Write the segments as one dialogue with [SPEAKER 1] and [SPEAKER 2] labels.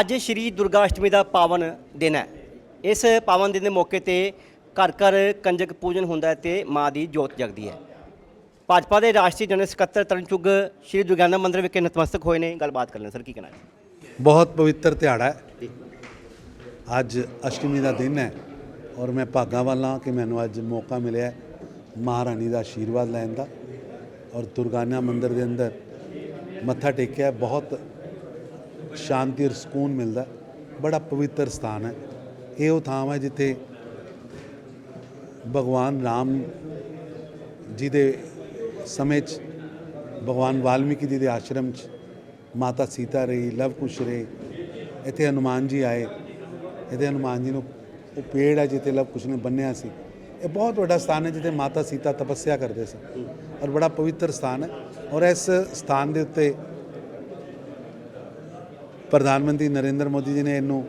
[SPEAKER 1] ਅੱਜ ਸ਼੍ਰੀ ਦੁਰਗਾ ਅਸ਼ਟਮੀ ਦਾ ਪਾਵਨ ਦਿਨ ਹੈ। ਇਸ ਪਾਵਨ ਦਿਨ ਦੇ ਮੌਕੇ ਤੇ ਘਰ ਘਰ ਕੰਜਕ ਪੂਜਨ ਹੁੰਦਾ ਹੈ ਤੇ ਮਾਂ ਦੀ ਜੋਤ ਜਗਦੀ ਹੈ। ਭਾਜਪਾ ਦੇ ਰਾਸ਼ਟਰੀ ਜਨਰਲ ਸਕੱਤਰ ਤਰਨ ਚੁੱਗ ਸ਼੍ਰੀ ਦੁਰਗਿਆਨਾ ਮੰਦਿਰ ਵਿਖੇ ਨਤਮਸਤਕ ਹੋਏ ਨੇ। ਗੱਲਬਾਤ ਕਰ ਲੈਣ ਸਰ ਕੀ ਕਹਿਣਾ
[SPEAKER 2] ਬਹੁਤ ਪਵਿੱਤਰ ਦਿਹਾੜਾ ਹੈ। ਅੱਜ ਅਸ਼ਟਮੀ ਦਾ ਦਿਨ ਹੈ ਔਰ ਮੈਂ ਭਾਗਾਂ ਵਾਲਾ ਕਿ ਮੈਨੂੰ ਅੱਜ ਮੌਕਾ ਮਿਲਿਆ ਮਹਾਰਾਣੀ ਦਾ ਆਸ਼ੀਰਵਾਦ ਲੈਣ ਦਾ ਔਰ ਦੁਰਗਾਨਾ ਮੰਦਿਰ ਦੇ ਅੰਦਰ ਮੱਥਾ ਟੇਕਿਆ ਬਹੁਤ ਸ਼ਾਂਤੀ ਔਰ ਸਕੂਨ ਮਿਲਦਾ। ਬੜਾ ਪਵਿੱਤਰ ਸਥਾਨ ਹੈ। ਇਹ ਉਹ ਥਾਂ ਹੈ ਜਿੱਥੇ ਭਗਵਾਨ ਰਾਮ ਜੀ ਦੇ ਸਮੇਂ 'ਚ, ਭਗਵਾਨ ਵਾਲਮੀਕੀ ਜੀ ਦੇ ਆਸ਼ਰਮ 'ਚ ਮਾਤਾ ਸੀਤਾ ਰਹੀ, ਲਵ ਕੁਸ਼ ਰਹੇ। ਇੱਥੇ ਹਨੂਮਾਨ ਜੀ ਆਏ। ਇੱਥੇ ਹਨੂਮਾਨ ਜੀ ਨੂੰ ਉਹ ਪੇੜ ਹੈ ਜਿੱਥੇ ਲਵ ਕੁਸ਼ ਨੇ ਬੰਨਿਆ ਸੀ। ਇਹ ਬਹੁਤ ਵੱਡਾ ਸਥਾਨ ਹੈ ਜਿੱਥੇ ਮਾਤਾ ਸੀਤਾ ਤਪੱਸਿਆ ਕਰਦੇ ਸੀ ਔਰ ਬੜਾ ਪਵਿੱਤਰ ਸਥਾਨ ਹੈ। ਔਰ ਇਸ ਸਥਾਨ ਦੇ ਉੱਤੇ ਪ੍ਰਧਾਨ ਮੰਤਰੀ ਨਰਿੰਦਰ ਮੋਦੀ ਜੀ ਨੇ ਇਹਨੂੰ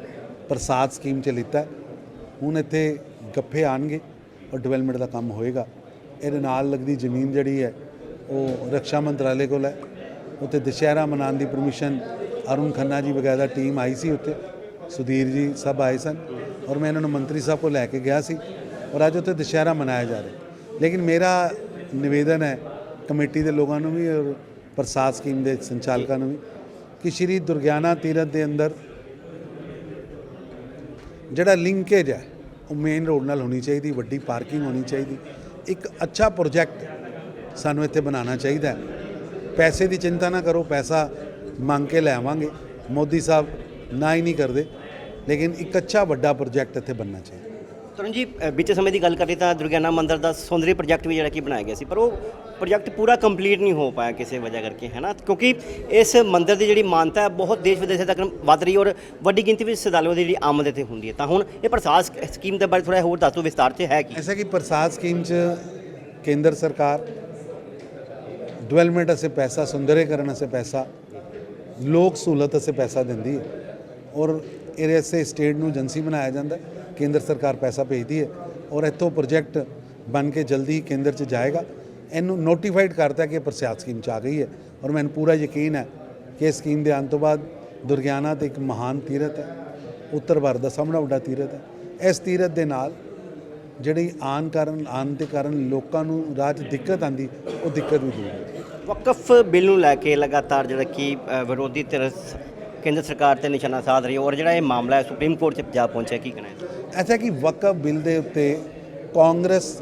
[SPEAKER 2] ਪ੍ਰਸਾਦ ਸਕੀਮ ਚ ਲਿੱਤਾ ਹੁਣ ਇੱਥੇ ਗੱਫੇ ਆਣਗੇ ਔਰ ਡਿਵੈਲਪਮੈਂਟ ਦਾ ਕੰਮ ਹੋਏਗਾ। ਇਹਦੇ ਨਾਲ ਲੱਗਦੀ ਜ਼ਮੀਨ ਜਿਹੜੀ ਹੈ, ਉਹ ਰੱਖਿਆ ਮੰਤਰਾਲੇ ਕੋਲ ਹੈ। ਉੱਥੇ ਦੁਸ਼ਹਿਰਾ ਮਨਾਉਣ ਦੀ ਪਰਮਿਸ਼ਨ ਅਰੁਣ ਖੰਨਾ ਜੀ ਵਗੈਰਾ ਟੀਮ ਆਈ ਸੀ ਉੱਥੇ। ਸੁਧੀਰ ਜੀ ਸਭ ਆਏ ਸਨ ਔਰ ਮੈਂ ਇਹਨਾਂ ਨੂੰ ਮੰਤਰੀ ਸਾਹਿਬ ਕੋਲ ਲੈ ਕੇ ਗਿਆ ਸੀ ਔਰ ਅੱਜ ਉੱਥੇ ਦੁਸ਼ਹਿਰਾ ਮਨਾਇਆ ਜਾ ਰਿਹਾ ਲੇਕਿਨ ਮੇਰਾ ਨਿਵੇਦਨ ਹੈ, ਕਮੇਟੀ ਦੇ ਲੋਕਾਂ ਨੂੰ ਵੀ ਔਰ ਪ੍ਰਸਾਦ ਸਕੀਮ ਦੇ ਸੰਚਾਲਕਾਂ ਨੂੰ ਵੀ ਕਿ ਸ਼੍ਰੀ ਦੁਰਗਿਆਨਾ ਤੀਰਥ ਦੇ ਅੰਦਰ ਜਿਹੜਾ ਲਿੰਕੇਜ ਹੈ, ਉਹ ਮੇਨ ਰੋਡ ਨਾਲ ਹੋਣੀ ਚਾਹੀਦੀ, ਵੱਡੀ ਪਾਰਕਿੰਗ ਹੋਣੀ ਚਾਹੀਦੀ। ਇੱਕ ਅੱਛਾ ਪ੍ਰੋਜੈਕਟ ਸਾਨੂੰ ਇੱਥੇ ਬਣਾਉਣਾ ਚਾਹੀਦਾ ਹੈ। ਪੈਸੇ ਦੀ ਚਿੰਤਾ ਨਾ ਕਰੋ, ਪੈਸਾ ਮੰਗ ਕੇ ਲੈ ਆਵਾਂਗੇ। ਮੋਦੀ ਸਾਹਿਬ ਨਾ ਹੀ ਨਹੀਂ ਕਰਦੇ, ਲੇਕਿਨ ਇੱਕ ਅੱਛਾ ਵੱਡਾ ਪ੍ਰੋਜੈਕਟ ਇੱਥੇ ਬਣਨਾ ਚਾਹੀਦਾ।
[SPEAKER 1] ਤਰਨ ਜੀ ਅ, ਸਮੇਂ ਦੀ ਗੱਲ ਕਰੀਏ ਤਾਂ ਦੁਰਗਿਆਨਾ ਮੰਦਿਰ ਦਾ ਸੌਂਦਰੀ ਪ੍ਰੋਜੈਕਟ ਵੀ ਜਿਹੜਾ ਕਿ ਬਣਾਇਆ ਗਿਆ ਸੀ ਪਰ ਉਹ ਪ੍ਰੋਜੈਕਟ ਪੂਰਾ ਕੰਪਲੀਟ ਨਹੀਂ ਹੋ ਪਾਇਆ ਕਿਸੇ ਵਜ੍ਹਾ ਕਰਕੇ ਹੈ ਨਾ? ਕਿਉਂਕਿ ਇਸ ਮੰਦਿਰ ਦੀ ਜਿਹੜੀ ਮਾਨਤਾ ਹੈ ਬਹੁਤ ਦੇਸ਼ ਵਿਦੇਸ਼ਾਂ ਤੱਕ ਵੱਧ ਰਹੀ ਔਰ ਵੱਡੀ ਗਿਣਤੀ ਵਿੱਚ ਸ਼ਰਧਾਲੂਆਂ ਦੀ ਜਿਹੜੀ ਆਮਦ ਇੱਥੇ ਹੁੰਦੀ ਹੈ। ਤਾਂ ਹੁਣ ਇਹ ਪ੍ਰਸਾਦ ਸਕੀਮ ਦੇ ਬਾਰੇ ਥੋੜਾ ਹੋਰ ਦੱਸੋ ਵਿਸਤਾਰ 'ਚ ਹੈ ਕੀ?
[SPEAKER 2] ਐਸਾ ਕਿ ਪ੍ਰਸਾਦ ਸਕੀਮ 'ਚ ਕੇਂਦਰ ਸਰਕਾਰ ਡਿਵੈਲਪਮੈਂਟ ਵਾਸਤੇ ਪੈਸਾ ਸੁੰਦਰੀਕਰਨ ਵਾਸਤੇ ਪੈਸਾ ਲੋਕ ਸਹੂਲਤ ਵਾਸਤੇ ਪੈਸਾ ਦਿੰਦੀ ਹੈ ਔਰ ਇਹਦੇ ਵਾਸਤੇ ਸਟੇਟ ਨੂੰ ਏਜੰਸੀ ਬਣਾਇਆ ਜਾਂਦਾ ਹੈ। ਕੇਂਦਰ ਸਰਕਾਰ ਪੈਸਾ ਭੇਜਦੀ ਹੈ ਔਰ ਇੱਥੋਂ ਪ੍ਰੋਜੈਕਟ ਬਣ ਕੇ ਜਲਦੀ ਹੀ ਕੇਂਦਰ 'ਚ ਜਾਏਗਾ, ਇਹਨੂੰ ਨੋਟੀਫਾਈਡ ਕਰਤਾ ਕਿ ਇਹ ਪ੍ਰਸਾਦ ਸਕੀਮ 'ਚ ਆ ਗਈ ਹੈ ਔਰ ਮੈਨੂੰ ਪੂਰਾ ਯਕੀਨ ਹੈ ਕਿ ਇਸ ਸਕੀਮ ਦੇ ਆਉਣ ਤੋਂ ਬਾਅਦ ਦੁਰਗਿਆਨਾ ਤੇ ਇੱਕ ਮਹਾਨ ਤੀਰਥ ਹੈ, ਉੱਤਰ ਭਾਰਤ ਦਾ ਸਭ ਨਾਲੋਂ ਵੱਡਾ ਤੀਰਥ ਹੈ। ਇਸ ਤੀਰਥ ਦੇ ਨਾਲ ਜਿਹੜੀ ਆਨ ਕਾਰਨ ਆਨ ਦੇ ਕਾਰਨ ਲੋਕਾਂ ਨੂੰ ਰਾਹ 'ਚ ਦਿੱਕਤ ਆਂਦੀ ਉਹ ਦਿੱਕਤ ਵੀ ਦੂਰ ਹੋਈ
[SPEAKER 1] ਵਕਫ ਬਿੱਲ ਨੂੰ ਲੈ ਕੇ ਲਗਾਤਾਰ ਜਿਹੜਾ ਕਿ ਵਿਰੋਧੀ ਧਿਰ ਕੇਂਦਰ ਸਰਕਾਰ ਤੇ ਨਿਸ਼ਾਨਾ ਸਾਧ ਰਹੀ ਹੈ ਔਰ ਜਿਹੜਾ ਇਹ ਮਾਮਲਾ ਹੈ ਸੁਪਰੀਮ ਕੋਰਟ 'ਚ ਜਾ ਪਹੁੰਚਿਆ ਕੀ ਕਹਿਣਾ ਹੈ?
[SPEAKER 2] ਐਸਾ ਕਿ ਵਕਫ ਬਿੱਲ ਦੇ ਉੱਤੇ ਕਾਂਗਰਸ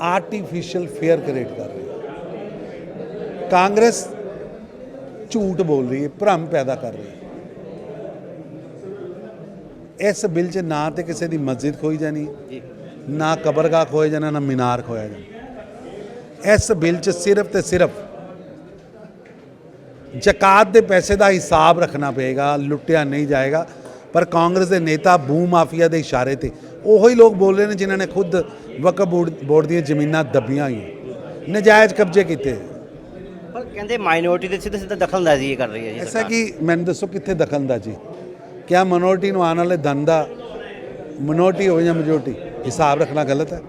[SPEAKER 2] ਆਰਟੀਫੀਸ਼ੀਅਲ ਫੇਅਰ ਕ੍ਰੀਏਟ ਕਰ ਰਹੀ ਹੈ। ਕਾਂਗਰਸ ਝੂਠ ਬੋਲ ਰਹੀ ਹੈ ਭਰਮ ਪੈਦਾ ਕਰ ਰਹੀ ਹੈ। ਇਸ ਬਿੱਲ 'ਚ ਨਾ ਤੇ ਕਿਸੇ ਦੀ ਮਸਜਿਦ ਖੋਈ ਜਾਣੀ ਨਾ ਕਬਰਗਾਹ ਖੋਇਆ ਜਾਣਾ ਨਾ ਮੀਨਾਰ ਖੋਇਆ ਜਾਣਾ। ਇਸ ਬਿੱਲ 'ਚ ਸਿਰਫ ਤੇ ਸਿਰਫ ਜ਼ਕਾਤ ਦੇ ਪੈਸੇ ਦਾ ਹਿਸਾਬ ਰੱਖਣਾ ਪਏਗਾ ਲੁੱਟਿਆ ਨਹੀਂ ਜਾਏਗਾ। ਪਰ ਕਾਂਗਰਸ ਦੇ ਨੇਤਾ ਭੂ ਮਾਫੀਆ ਦੇ ਇਸ਼ਾਰੇ ਤੇ ਉਹੀ ਲੋਕ ਬੋਲ ਰਹੇ ਨੇ ਜਿਨ੍ਹਾਂ ਨੇ ਖੁਦ ਵਕਫ ਬੋਰਡ ਦੀਆਂ ਜ਼ਮੀਨਾਂ ਦੱਬੀਆਂ ਹੋਈਆਂ। ਨਜਾਇਜ਼ ਕਬਜ਼ੇ ਕੀਤੇ।
[SPEAKER 1] ਪਰ ਕਹਿੰਦੇ ਮਾਈਨੋਰਿਟੀ ਦੇ ਸਿੱਧੇ ਸਿੱਧੇ ਦਖਲਅੰਦਾਜ਼ੀ ਇਹ ਕਰ ਰਹੀ ਹੈ ਜੀ
[SPEAKER 2] ਐਸਾ। ਕਿ ਮੈਨੂੰ ਦੱਸੋ ਕਿੱਥੇ ਦਖਲਅੰਦਾਜ਼ੀ? ਕਿਆ ਮਿਨੋਰਟੀ ਨੂੰ ਆਉਣ ਵਾਲੇ ਧਨ ਦਾ ਮਿਨੋਰਟੀ ਹੋਵੇ ਜਾਂ ਮੈਜੋਰਟੀ ਹਿਸਾਬ ਰੱਖਣਾ ਗਲਤ ਹੈ?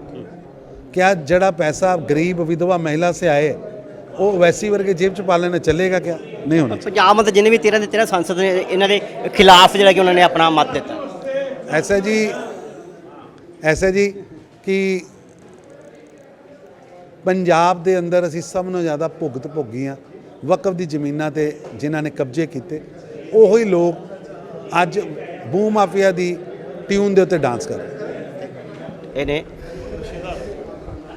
[SPEAKER 2] ਕਿਆ ਜਿਹੜਾ ਪੈਸਾ ਗਰੀਬ ਵਿਧਵਾ ਮਹਿਲਾ ਸੇ ਆਏ ਉਹ ਵੈਸੀ ਵਰਗੇ ਜੇਬ ਚ ਪਾ ਲੈਣਾ ਚੱਲੇਗਾ ਕਿਆ? ਨਹੀਂ ਹੋਣਾ।
[SPEAKER 1] ਪੰਜਾਬ ਮਤ ਜਿੰਨੇ ਵੀ 13 ਦੇ 13 ਸੰਸਦ ਨੇ ਇਹਨਾਂ ਦੇ ਖਿਲਾਫ ਜਿਹੜਾ ਕਿ ਉਹਨਾਂ ਨੇ ਆਪਣਾ ਮਤ ਦਿੱਤਾ।
[SPEAKER 2] ਐਸਾ ਜੀ ਐਸਾ ਜੀ ਕਿ ਪੰਜਾਬ ਦੇ ਅੰਦਰ ਅਸੀਂ ਸਭ ਨੂੰ ਜ਼ਿਆਦਾ ਭੁਗਤ ਭੋਗੀਆਂ ਵਕਫ ਦੀ ਜ਼ਮੀਨਾਂ ਤੇ ਜਿਨ੍ਹਾਂ ਨੇ ਕਬਜ਼ੇ ਕੀਤੇ ਉਹੀ ਲੋਕ ਅੱਜ ਭੂ ਮਾਫੀਆ ਦੀ ਟਿਊਨ ਦੇ ਉੱਤੇ ਡਾਂਸ ਕਰ ਰਹੇ
[SPEAKER 1] ਨੇ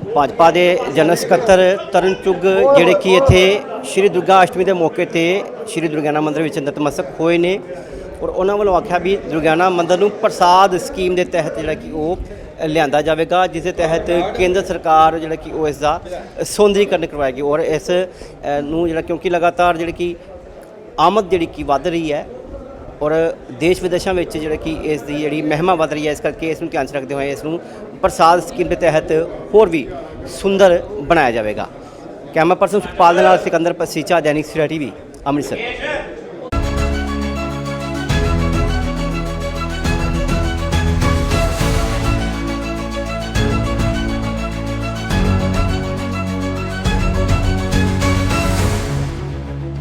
[SPEAKER 1] ਭਾਜਪਾ ਦੇ ਜਨਰਲ ਸਕੱਤਰ ਤਰਨ ਚੁੱਗ ਜਿਹੜੇ ਕਿ ਇੱਥੇ ਸ਼੍ਰੀ ਦੁਰਗਾ ਅਸ਼ਟਮੀ ਦੇ ਮੌਕੇ ਤੇ ਸ਼੍ਰੀ ਦੁਰਗਿਆਨਾ ਮੰਦਿਰ ਵਿੱਚ ਨਤਮਸਤਕ ਹੋਏ ਨੇ ਔਰ ਉਹਨਾਂ ਵੱਲੋਂ ਆਖਿਆ ਵੀ ਦੁਰਗਿਆਨਾ ਮੰਦਿਰ ਨੂੰ ਪ੍ਰਸਾਦ ਸਕੀਮ ਦੇ ਤਹਿਤ ਜਿਹੜਾ ਕਿ ਉਹ ਲਿਆਂਦਾ ਜਾਵੇਗਾ, ਜਿਸ ਦੇ ਤਹਿਤ ਕੇਂਦਰ ਸਰਕਾਰ ਜਿਹੜਾ ਕਿ ਉਹ ਇਸ ਦਾ ਸੌਂਦਰੀਕਰਨ ਕਰਵਾਏਗੀ ਔਰ ਇਸ ਨੂੰ ਜਿਹੜਾ ਕਿਉਂਕਿ ਲਗਾਤਾਰ ਜਿਹੜੀ ਕਿ ਆਮਦ ਜਿਹੜੀ ਕਿ ਵੱਧ ਰਹੀ ਹੈ ਔਰ ਦੇਸ਼ ਵਿਦੇਸ਼ਾਂ ਵਿੱਚ ਜਿਹੜਾ ਕਿ ਇਸ ਦੀ ਜਿਹੜੀ ਮਹਿਮਾ ਵਧ ਰਹੀ ਹੈ, ਇਸ ਕਰਕੇ ਇਸ ਨੂੰ ਧਿਆਨ 'ਚ ਰੱਖਦੇ ਹੋਏ ਇਸ ਨੂੰ ਪ੍ਰਸਾਦ ਸਕੀਮ ਦੇ ਤਹਿਤ ਹੋਰ ਵੀ ਸੁੰਦਰ ਬਣਾਇਆ ਜਾਵੇਗਾ। ਕੈਮਰਾ ਪਰਸਨ ਸੁਖਪਾਲ ਦੇ ਨਾਲ ਸਿਕੰਦਰ ਪਸੀਚਾ ਦੈਨਿਕ ਸਵੇਰਾ ਟੀਵੀ, ਅੰਮ੍ਰਿਤਸਰ।